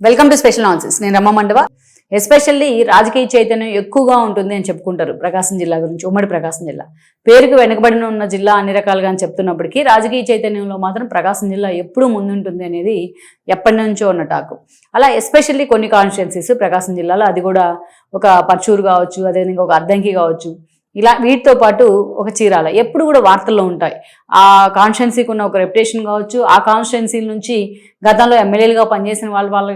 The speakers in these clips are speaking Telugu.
వెల్కమ్ టు స్పెషల్ అనాలిసిస్ నేను రమ్మ మండవ. ఎస్పెషల్లీ రాజకీయ చైతన్యం ఎక్కువగా ఉంటుంది అని చెప్పుకుంటారు ప్రకాశం జిల్లా గురించి ఉమ్మడి ప్రకాశం జిల్లా. పేరుకు వెనుకబడిన ఉన్న జిల్లా అన్ని రకాలుగా అని చెప్తున్నప్పటికీ రాజకీయ చైతన్యంలో మాత్రం ప్రకాశం జిల్లా ఎప్పుడూ ముందుంటుంది అనేది ఎప్పటి నుంచో ఉన్న టాకు. అలా ఎస్పెషల్లీ కొన్ని కాన్స్టిట్యున్సీస్ ప్రకాశం జిల్లాలో అది కూడా ఒక పర్చూరు కావచ్చు అదేవిధంగా ఒక అద్దంకి కావచ్చు ఇలా వీటితో పాటు ఒక చీరాల ఎప్పుడు కూడా వార్తల్లో ఉంటాయి. ఆ కాన్స్టిట్యున్సీకి ఉన్న ఒక రెప్యుటేషన్ కావచ్చు ఆ కాన్స్టిట్యున్సీ నుంచి గతంలో ఎమ్మెల్యేలుగా పనిచేసిన వాళ్ళ వల్ల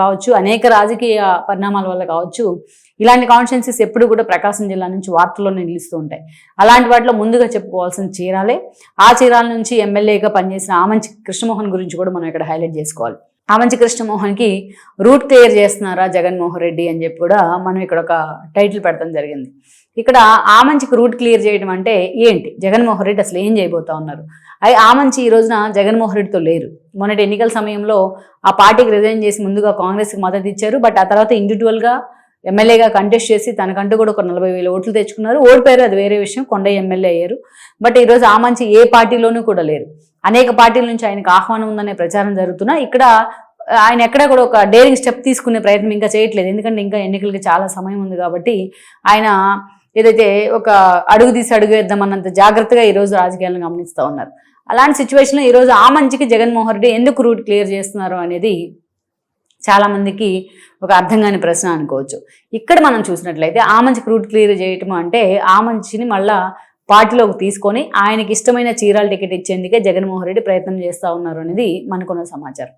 కావచ్చు అనేక రాజకీయ పరిణామాల వల్ల కావచ్చు ఇలాంటి కాన్స్టిట్యున్సీస్ ఎప్పుడు కూడా ప్రకాశం జిల్లా నుంచి వార్తల్లోనే నిలుస్తూ ఉంటాయి. అలాంటి వాటిలో ముందుగా చెప్పుకోవాల్సిన చీరాలే ఆ చీరాల నుంచి ఎమ్మెల్యేగా పనిచేసిన ఆమంచి కృష్ణమోహన్ గురించి కూడా మనం ఇక్కడ హైలైట్ చేసుకోవాలి. ఆమంచి కృష్ణమోహన్కి రూట్ క్లియర్ చేస్తున్నారా జగన్మోహన్ రెడ్డి అని చెప్పి కూడా మనం ఇక్కడ ఒక టైటిల్ పెడతాం జరిగింది. ఇక్కడ ఆమంచికి రూట్ క్లియర్ చేయడం అంటే ఏంటి? జగన్మోహన్ రెడ్డి అసలు ఏం చేయబోతా ఉన్నారు? అయి ఆమంచి ఈ రోజున జగన్మోహన్ రెడ్డితో లేరు. మొన్నటి ఎన్నికల సమయంలో ఆ పార్టీకి రిజైన్ చేసి ముందుగా కాంగ్రెస్కి మద్దతు ఇచ్చారు. బట్ ఆ తర్వాత ఇండివిజువల్గా ఎమ్మెల్యేగా కంటెస్ట్ చేసి తనకంటూ కూడా ఒక నలభై వేల ఓట్లు తెచ్చుకున్నారు. ఓడిపోయారు అది వేరే విషయం. కొండయ్య ఎమ్మెల్యే అయ్యారు. బట్ ఈరోజు ఆ మంచి ఏ పార్టీలోనూ కూడా లేరు. అనేక పార్టీల నుంచి ఆయనకు ఆహ్వానం ఉందనే ప్రచారం జరుగుతున్నా. ఇక్కడ ఆయన ఎక్కడ కూడా ఒక డేరింగ్ స్టెప్ తీసుకునే ప్రయత్నం ఇంకా చేయట్లేదు. ఎందుకంటే ఇంకా ఎన్నికలకి చాలా సమయం ఉంది కాబట్టి ఆయన ఏదైతే ఒక అడుగు తీసి అడుగు వేద్దామన్నంత జాగ్రత్తగా ఈరోజు రాజకీయాలను గమనిస్తూ ఉన్నారు. అలాంటి సిచ్యువేషన్లో ఈరోజు ఆ మంచికి జగన్మోహన్ రెడ్డి ఎందుకు రూట్ క్లియర్ చేస్తున్నారు అనేది చాలామందికి ఒక అర్థం కాని ప్రశ్న అనుకోవచ్చు. ఇక్కడ మనం చూసినట్లయితే ఆ మంచికి రూట్ క్లియర్ చేయటం అంటే ఆ మంచిని మళ్ళా పార్టీలోకి తీసుకొని ఆయనకి ఇష్టమైన చీరాల టికెట్ ఇచ్చేందుకే జగన్మోహన్ రెడ్డి ప్రయత్నం చేస్తూ ఉన్నారు అనేది మనకున్న సమాచారం.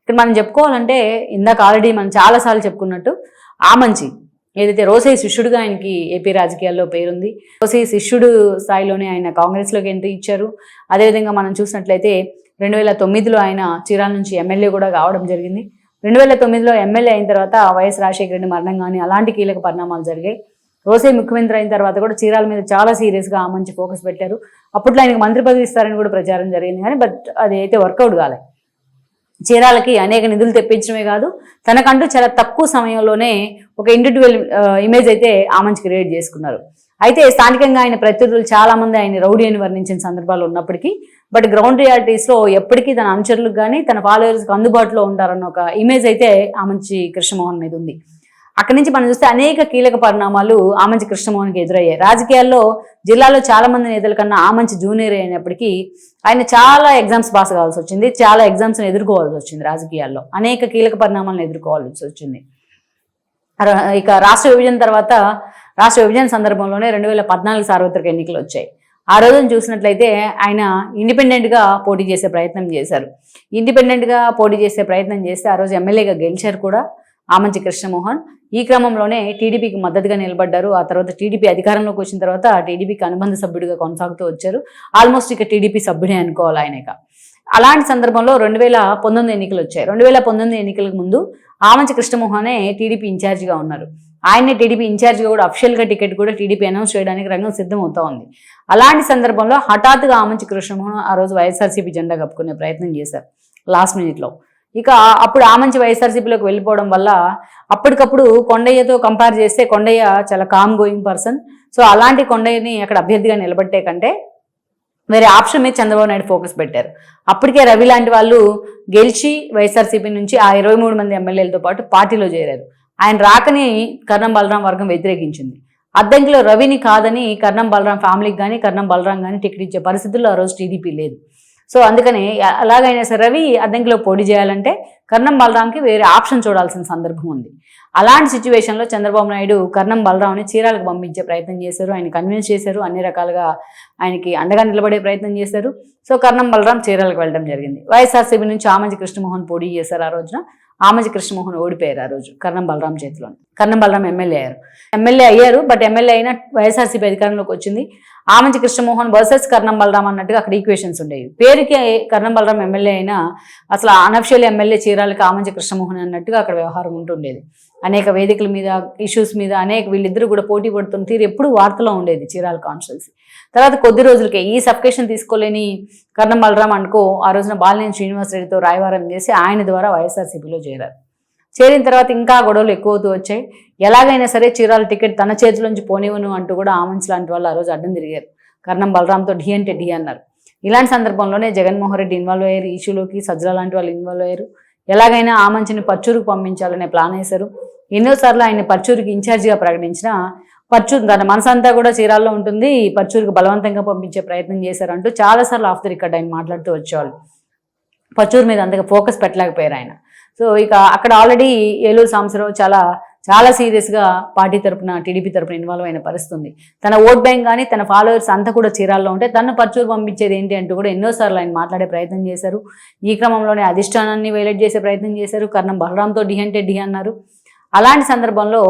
ఇక్కడ మనం చెప్పుకోవాలంటే ఇందాక ఆల్రెడీ మనం చాలాసార్లు చెప్పుకున్నట్టు ఆ మంచి ఏదైతే రోసయ్య శిష్యుడుగా ఆయనకి ఏపీ రాజకీయాల్లో పేరుంది రోసయ్య శిష్యుడు స్థాయిలోనే ఆయన కాంగ్రెస్లోకి ఎంట్రీ ఇచ్చారు. అదేవిధంగా మనం చూసినట్లయితే రెండు వేల తొమ్మిదిలో ఆయన చీరాల నుంచి ఎమ్మెల్యే కూడా కావడం జరిగింది. రెండు వేల తొమ్మిదిలో ఎమ్మెల్యే అయిన తర్వాత వైఎస్ రాజశేఖర రెడ్డి మరణం కానీ అలాంటి కీలక పరిణామాలు జరిగాయి. రోసే ముఖ్యమంత్రి అయిన తర్వాత కూడా చీరాల మీద చాలా సీరియస్గా ఆ మంచి ఫోకస్ పెట్టారు. అప్పట్లో ఆయనకు మంత్రి పదవి ఇస్తారని కూడా ప్రచారం జరిగింది కానీ బట్ అది అయితే వర్కౌట్ కాలే. చీరాలకి అనేక నిధులు తెప్పించడమే కాదు తనకంటూ చాలా తక్కువ సమయంలోనే ఒక ఇండివిజువల్ ఇమేజ్ అయితే ఆమంచి క్రియేట్ చేసుకున్నారు. అయితే స్థానికంగా ఆయన ప్రత్యర్థులు చాలా మంది ఆయన రౌడీ అని వర్ణించిన సందర్భాలు ఉన్నప్పటికీ బట్ గ్రౌండ్ రియాలిటీస్లో ఎప్పటికీ తన అనుచరులకు కానీ తన ఫాలోవర్స్కి అందుబాటులో ఉంటారన్న ఒక ఇమేజ్ అయితే ఆమంచి కృష్ణమోహన్ మీద ఉంది. అక్కడి నుంచి మనం చూస్తే అనేక కీలక పరిణామాలు ఆమంచి కృష్ణమోహన్కి ఎదురయ్యాయి. రాజకీయాల్లో జిల్లాలో చాలా మంది నేతల కన్నా ఆమంచి జూనియర్ అయినప్పటికీ ఆయన చాలా ఎగ్జామ్స్ పాస్ కావాల్సి వచ్చింది. చాలా ఎగ్జామ్స్ని ఎదుర్కోవాల్సి వచ్చింది రాజకీయాల్లో. అనేక కీలక పరిణామాలను ఎదుర్కోవాల్సి వచ్చింది. ఇక రాష్ట్ర విభజన తర్వాత రాష్ట్ర విభజన సందర్భంలోనే రెండు వేల పద్నాలుగు సార్వత్రిక ఎన్నికలు వచ్చాయి. ఆ రోజున చూసినట్లయితే ఆయన ఇండిపెండెంట్గా పోటీ చేసే ప్రయత్నం చేశారు. ఇండిపెండెంట్గా పోటీ చేసే ప్రయత్నం చేస్తే ఆ రోజు ఎమ్మెల్యేగా గెలిచారు కూడా. ఆమంచి కృష్ణమోహన్. ఈ క్రమంలోనే టీడీపీకి మద్దతుగా నిలబడ్డారు. ఆ తర్వాత టీడీపీ అధికారంలోకి వచ్చిన తర్వాత టీడీపీకి అనుబంధ సభ్యుడిగా కొనసాగుతూ వచ్చారు. ఆల్మోస్ట్ ఇక టీడీపీ సభ్యుడే అనుకోవాలి ఆయన అలాంటి సందర్భంలో రెండు వేల పంతొమ్మిది ఎన్నికలు వచ్చాయి. రెండు వేల పంతొమ్మిది ఎన్నికలకు ముందు ఆమంచి కృష్ణమోహనే టీడీపీ ఇన్ఛార్జిగా ఉన్నారు. ఆయనే టీడీపీ ఇన్ఛార్జిగా కూడా అఫిషియల్గా టికెట్ కూడా టీడీపీ అనౌన్స్ చేయడానికి రంగం సిద్ధమవుతా ఉంది. అలాంటి సందర్భంలో హఠాత్తుగా ఆమంచి కృష్ణమోహన్ ఆ రోజు వైఎస్ఆర్సీపీ జెండా కప్పుకునే ప్రయత్నం చేశారు. లాస్ట్ మినిట్లో ఇక అప్పుడు ఆ మంచి వైఎస్ఆర్సీపీలోకి వెళ్ళిపోవడం వల్ల అప్పటికప్పుడు కొండయ్యతో కంపేర్ చేస్తే కొండయ్య చాలా కామ్ గోయింగ్ పర్సన్ సో అలాంటి కొండయ్యని అక్కడ అభ్యర్థిగా నిలబెట్టే కంటే వేరే ఆప్షన్ మీద చంద్రబాబు నాయుడు ఫోకస్ పెట్టారు. అప్పటికే రవి లాంటి వాళ్ళు గెలిచి వైఎస్ఆర్సీపీ నుంచి ఆ ఇరవై మూడు మంది ఎమ్మెల్యేలతో పాటు పార్టీలో చేరారు. ఆయన రాకని కర్ణం బలరాం వర్గం వ్యతిరేకించింది. అద్దంకిలో రవిని కాదని కర్ణం బలరాం ఫ్యామిలీకి కానీ కర్ణం బలరాం కానీ టికెట్ ఇచ్చే పరిస్థితుల్లో ఆ రోజు టీడీపీ లేదు. సో అందుకని అలాగైనా సరే రవి అద్దంకిలో పోటీ చేయాలంటే కర్ణం బలరాంకి వేరే ఆప్షన్ చూడాల్సిన సందర్భం ఉంది. అలాంటి సిచ్యువేషన్లో చంద్రబాబు నాయుడు కర్ణం బలరాంని చీరాలకు పంపించే ప్రయత్నం చేశారు. ఆయన కన్విన్స్ చేశారు. అన్ని రకాలుగా ఆయనకి అండగా నిలబడే ప్రయత్నం చేశారు. సో కర్ణం బలరాం చీరాలకు వెళ్ళడం జరిగింది. వైఎస్ఆర్సీబీ నుంచి ఆమంజి కృష్ణమోహన్ పోటీ చేశారు ఆ రోజున. ఆమజి కృష్ణమోహన్ ఓడిపోయారు ఆ రోజు కర్ణం బలరాం చేతిలో కర్ణం బలరాం ఎమ్మెల్యే అయ్యారు. ఎమ్మెల్యే అయ్యారు బట్ ఎమ్మెల్యే అయినా వైఎస్ఆర్సీపీ అధికారంలోకి వచ్చింది. ఆమంచి కృష్ణమోహన్ వర్సెస్ కర్ణం బలరాం అన్నట్టుగా అక్కడ ఈక్వేషన్స్ ఉండేవి. పేరుకి కర్ణం బలరాం ఎమ్మెల్యే అయినా అసలు అనఫిషియల్ ఎమ్మెల్యే చీరాలకి ఆమంచి కృష్ణమోహన్ అన్నట్టుగా అక్కడ వ్యవహారం ఉంటుండేది. అనేక వేదికల మీద ఇష్యూస్ మీద అనేక వీళ్ళిద్దరూ కూడా పోటీ పడుతున్న తీరు ఎప్పుడు వార్తలో ఉండేది చీరాల కాన్స్టిట్యున్సీ తర్వాత కొద్ది రోజులకే ఈ సబ్కేషన్ తీసుకోలేని కర్ణం బలరాం అనుకో ఆ రోజున బాలినేని శ్రీనివాసరెడ్డితో రాయవారం చేసి ఆయన ద్వారా వైఎస్ఆర్సీపీలో చేరారు. చేరిన తర్వాత ఇంకా గొడవలు ఎక్కువ అవుతూ వచ్చాయి. ఎలాగైనా సరే చీరాల టికెట్ తన చేతిలోంచి పోనివ్వను అంటూ కూడా ఆమెన్స్ లాంటి వాళ్ళు ఆ రోజు అడ్డం తిరిగారు. కర్ణం బలరాంతో ఢీ అంటే ఢీ అన్నారు. ఇలాంటి సందర్భంలోనే జగన్మోహన్ రెడ్డి ఇన్వాల్వ్ అయ్యారు. ఈ సజ్జల లాంటి వాళ్ళు ఇన్వాల్వ్ అయ్యారు. ఎలాగైనా ఆమంచిని పర్చూరుకు పంపించాలనే ప్లాన్ వేశారు. ఎన్నోసార్లు ఆయన పర్చూరుకి ఇన్ఛార్జిగా ప్రకటించిన పర్చూరు తన మనసంతా కూడా చీరాల్లో ఉంటుంది. పర్చూరుకు బలవంతంగా పంపించే ప్రయత్నం చేశారంటూ చాలాసార్లు ఆఫ్ ది రికార్డ్ ఆయన మాట్లాడుతూ వచ్చేవాళ్ళు. పర్చూరు మీద అంతగా ఫోకస్ పెట్టలేకపోయారు ఆయన. సో ఇక అక్కడ ఆల్రెడీ ఏలూరు సాంబశివరావు చాలా చాలా సీరియస్గా పార్టీ తరపున టీడీపీ తరపున ఇన్వాల్వ్ అయిన పరిస్థితుంది. తన ఓట్ బ్యాంక్ కానీ తన ఫాలోవర్స్ అంతా కూడా చీరాల్లో ఉంటే తను పచ్చూరు పంపించేది ఏంటి అంటూ కూడా ఎన్నోసార్లు ఆయన మాట్లాడే ప్రయత్నం చేశారు. ఈ క్రమంలోనే అధిష్టానాన్ని వైలెట్ చేసే ప్రయత్నం చేశారు. కర్ణం బలరాంతో డిహంటే డి అన్నారు. అలాంటి సందర్భంలో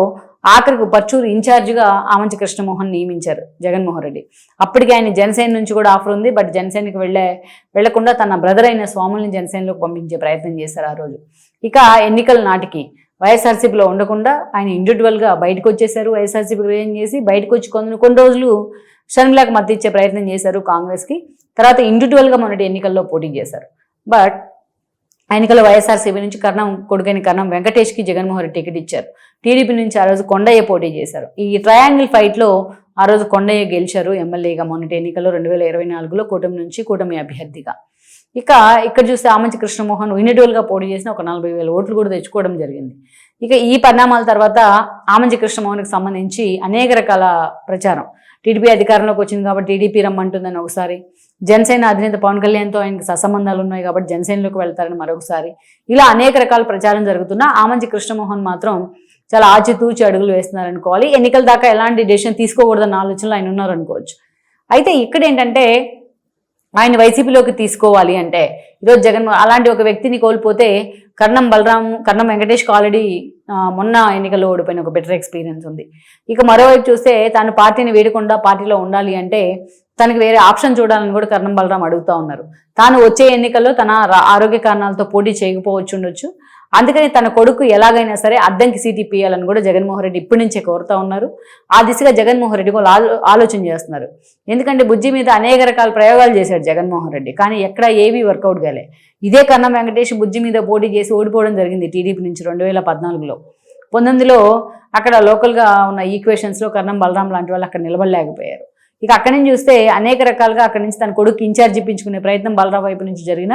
ఆఖరికి పర్చూరు ఇన్ఛార్జిగా ఆమంచి కృష్ణమోహన్ నియమించారు జగన్మోహన్ రెడ్డి. అప్పటికి ఆయన జనసేన నుంచి కూడా ఆఫర్ ఉంది బట్ జనసేనకి వెళ్ళే వెళ్ళకుండా తన బ్రదర్ అయిన స్వాముల్ని జనసేనలోకి పంపించే ప్రయత్నం చేశారు ఆ రోజు. ఇక ఎన్నికల నాటికి వైఎస్ఆర్సీపీలో ఉండకుండా ఆయన ఇండివిజువల్గా బయటకు వచ్చేసారు వైఎస్ఆర్సీపీ రిజైన్ చేసి బయటకు వచ్చి కొన్ని కొన్ని రోజులు షర్మిలాకి మద్దతు ఇచ్చే ప్రయత్నం చేశారు కాంగ్రెస్కి. తర్వాత ఇండివిజువల్గా మొన్నటి ఎన్నికల్లో పోటీ చేశారు. బట్ ఎన్నికల్లో వైఎస్ఆర్సీపీ నుంచి కర్ణం కొడుకైన కర్ణం వెంకటేష్కి జగన్మోహన్ రెడ్డి టికెట్ ఇచ్చారు. టీడీపీ నుంచి ఆ రోజు కొండయ్య పోటీ చేశారు. ఈ ట్రయాంగిల్ ఫైట్లో ఆ రోజు కొండయ్య గెలిచారు ఎమ్మెల్యేగా మొన్నటి ఎన్నికల్లో రెండు వేల ఇరవై నాలుగులో కూటమి నుంచి కూటమి అభ్యర్థిగా. ఇక ఇక్కడ చూస్తే ఆమంచి కృష్ణమోహన్ ఇండివిజువల్గా పోటీ చేసిన ఒక నలభై వేల ఓట్లు కూడా తెచ్చుకోవడం జరిగింది. ఇక ఈ పరిణామాల తర్వాత ఆమంచి కృష్ణమోహన్కి సంబంధించి అనేక రకాల ప్రచారం. టీడీపీ అధికారంలోకి వచ్చింది కాబట్టి టీడీపీ రమ్మంటుందని ఒకసారి జనసేన అధినేత పవన్ కళ్యాణ్తో ఆయనకి ససంబంధాలు ఉన్నాయి కాబట్టి జనసేనలోకి వెళ్తారని మరొకసారి. ఇలా అనేక రకాల ప్రచారం జరుగుతున్నా ఆమంచి కృష్ణమోహన్ మాత్రం చాలా ఆచితూచి అడుగులు వేస్తున్నారనుకోవాలి. ఎన్నికల దాకా ఎలాంటి డెసిషన్ తీసుకోకూడదన్న ఆలోచనలు ఆయన ఉన్నారనుకోవచ్చు. అయితే ఇక్కడ ఏంటంటే ఆయన వైసీపీలోకి తీసుకోవాలి అంటే ఈరోజు జగన్ అలాంటి ఒక వ్యక్తిని కోల్పోతే కర్ణం బలరాం కర్ణం వెంకటేష్కి ఆల్రెడీ మొన్న ఎన్నికల్లో ఓడిపోయిన ఒక బెటర్ ఎక్స్పీరియన్స్ ఉంది. ఇక మరోవైపు చూస్తే తాను పార్టీని వేడకుండా పార్టీలో ఉండాలి అంటే తనకి వేరే ఆప్షన్ చూడాలని కూడా కర్ణం బలరాం అడుగుతా ఉన్నారు. తాను వచ్చే ఎన్నికల్లో తన ఆరోగ్య కారణాలతో పోటీ చేయకపోవచ్చు ఉండొచ్చు. అందుకని తన కొడుకు ఎలాగైనా సరే అద్దంకి సీట్ ఇప్పియాలని కూడా జగన్మోహన్ రెడ్డి ఇప్పటి నుంచే కోరుతా ఉన్నారు. ఆ దిశగా జగన్మోహన్ రెడ్డి కూడా ఆలో- ఆలోచన చేస్తున్నారు. ఎందుకంటే బుజ్జి మీద అనేక రకాల ప్రయోగాలు చేశాడు జగన్మోహన్ రెడ్డి. కానీ ఎక్కడ ఏవీ వర్కౌట్ కాలే. ఇదే కన్నా వెంకటేష్ బుజ్జి మీద పోటీ చేసి ఓడిపోవడం జరిగింది టీడీపీ నుంచి రెండు వేల పద్నాలుగులో. పంతొమ్మిదిలో అక్కడ లోకల్గా ఉన్న ఈక్వేషన్స్లో కర్ణం బలరాం లాంటి వాళ్ళు అక్కడ నిలబడలేకపోయారు. ఇక అక్కడి నుంచి చూస్తే అనేక రకాలుగా అక్కడి నుంచి తన కొడుకు ఇన్ఛార్జ్ ఇప్పించుకునే ప్రయత్నం బలరాం వైపు నుంచి జరిగిన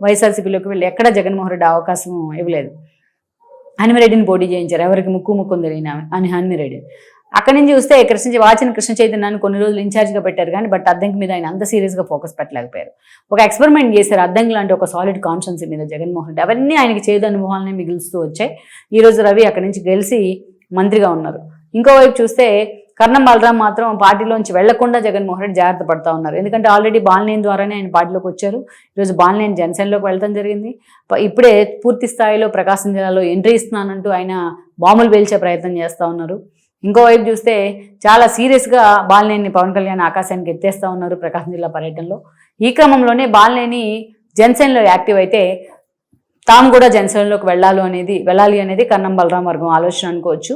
వైఎస్ఆర్సీపీలోకి వెళ్ళి ఎక్కడ జగన్మోహన్ రెడ్డి అవకాశం ఇవ్వలేదు. హనుమరెడ్డిని పోటీ చేయించారు. ఎవరికి ముక్కు ముక్కు తెలియని అని హనుమరెడ్డి. అక్కడి నుంచి చూస్తే కృష్ణ వాచిన కృష్ణ చైతన్యాన్ని కొన్ని రోజులు ఇన్ఛార్జ్గా పెట్టారు కానీ బట్ అద్దంకి మీద ఆయన అంత సీరియస్గా ఫోకస్ పెట్టలేకపోయారు. ఒక ఎక్స్పెరిమెంట్ చేశారు అద్దంకి లాంటి ఒక సాలిడ్ కాన్షియన్స్ మీద జగన్మోహన్ రెడ్డి. అవన్నీ ఆయనకి చేదు అనుభవాలనే మిగులుస్తూ వచ్చాయి. ఈరోజు రవి అక్కడి నుంచి గెలిచి మంత్రిగా ఉన్నారు. ఇంకోవైపు చూస్తే కర్ణం బలరాం మాత్రం పార్టీలోంచి వెళ్ళకుండా జగన్మోహన్ రెడ్డి జాగ్రత్త పడతా ఉన్నారు. ఎందుకంటే ఆల్రెడీ బాలినేని ద్వారానే ఆయన పార్టీలోకి వచ్చారు. ఈరోజు బాలినేని జనసేనలోకి వెళ్ళడం జరిగింది. ఇప్పుడే పూర్తి స్థాయిలో ప్రకాశం జిల్లాలో ఎంట్రీ ఇస్తున్నానంటూ ఆయన బాంబులు పేల్చే ప్రయత్నం చేస్తూ ఉన్నారు. ఇంకోవైపు చూస్తే చాలా సీరియస్గా బాలినేని పవన్ కళ్యాణ్ ఆకాశానికి ఎత్తేస్తా ఉన్నారు ప్రకాశం జిల్లా పర్యటనలో. ఈ క్రమంలోనే బాలినేని జనసేనలో యాక్టివ్ అయితే తాము కూడా జనసేనలోకి వెళ్ళాలి అనేది వెళ్ళాలి అనేది కన్నం బలరాం వర్గం ఆలోచన అనుకోవచ్చు.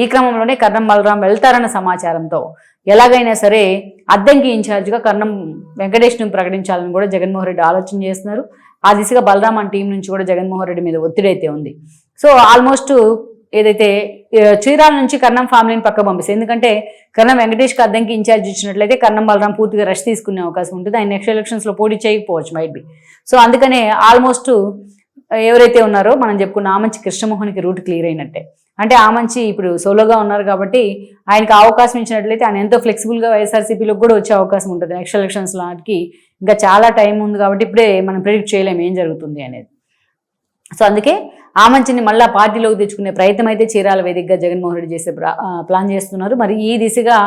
ఈ క్రమంలోనే కర్ణం బలరాం వెళ్తారన్న సమాచారంతో ఎలాగైనా సరే అద్దంకి ఇన్ఛార్జ్గా కర్ణం వెంకటేష్ను ప్రకటించాలని కూడా జగన్మోహన్ రెడ్డి ఆలోచన చేస్తున్నారు. ఆ దిశగా బలరాం అన్న టీం నుంచి కూడా జగన్మోహన్ రెడ్డి మీద ఒత్తిడి అయితే ఉంది. సో ఆల్మోస్ట్ ఏదైతే చీరాల నుంచి కర్ణం ఫ్యామిలీని పక్క పంపిస్తారు ఎందుకంటే కర్ణం వెంకటేష్కి అద్దంకి ఇన్ఛార్జ్ ఇచ్చినట్లయితే కర్ణం బలరాం పూర్తిగా రెస్ట్ తీసుకునే అవకాశం ఉంటుంది. ఆయన నెక్స్ట్ ఎలక్షన్స్లో పోటీ చేయకపోవచ్చు మైట్ బి సో అందుకనే ఆల్మోస్ట్ ఎవరైతే ఉన్నారో మనం చెప్పుకున్న ఆమంచి కృష్ణమోహన్కి రూట్ క్లియర్ అయినట్టే. అంటే ఆమంచి ఇప్పుడు సోలోగా ఉన్నారు కాబట్టి ఆయనకు అవకాశం ఇచ్చినట్లయితే ఆయన ఎంతో ఫ్లెక్సిబుల్గా వైఎస్ఆర్సీపీలోకి కూడా వచ్చే అవకాశం ఉంటుంది. నెక్స్ట్ ఎలక్షన్స్ నాటికి ఇంకా చాలా టైం ఉంది కాబట్టి ఇప్పుడే మనం ప్రిడిక్ట్ చేయలేము ఏం జరుగుతుంది అనేది. సో అందుకే ఆ మంచిని మళ్ళీ పార్టీలోకి తెచ్చుకునే ప్రయత్నం అయితే చీరాల వేదికగా జగన్మోహన్ రెడ్డి చేసే ప్లాన్ చేస్తున్నారు. మరి ఈ దిశగా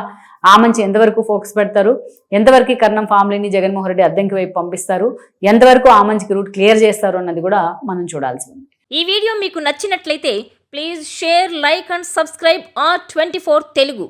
ఆమంచి ఎంతవరకు ఫోకస్ పెడతారు? ఎంతవరకు కర్ణం ఫ్యామిలీని జగన్మోహన్ రెడ్డి అద్దెంకి వైపు పంపిస్తారు? ఎంతవరకు ఆమంచికి రూట్ క్లియర్ చేస్తారు అన్నది కూడా మనం చూడాల్సి ఉంది. ఈ వీడియో మీకు నచ్చినట్లయితే please share like and subscribe R twenty Telugu.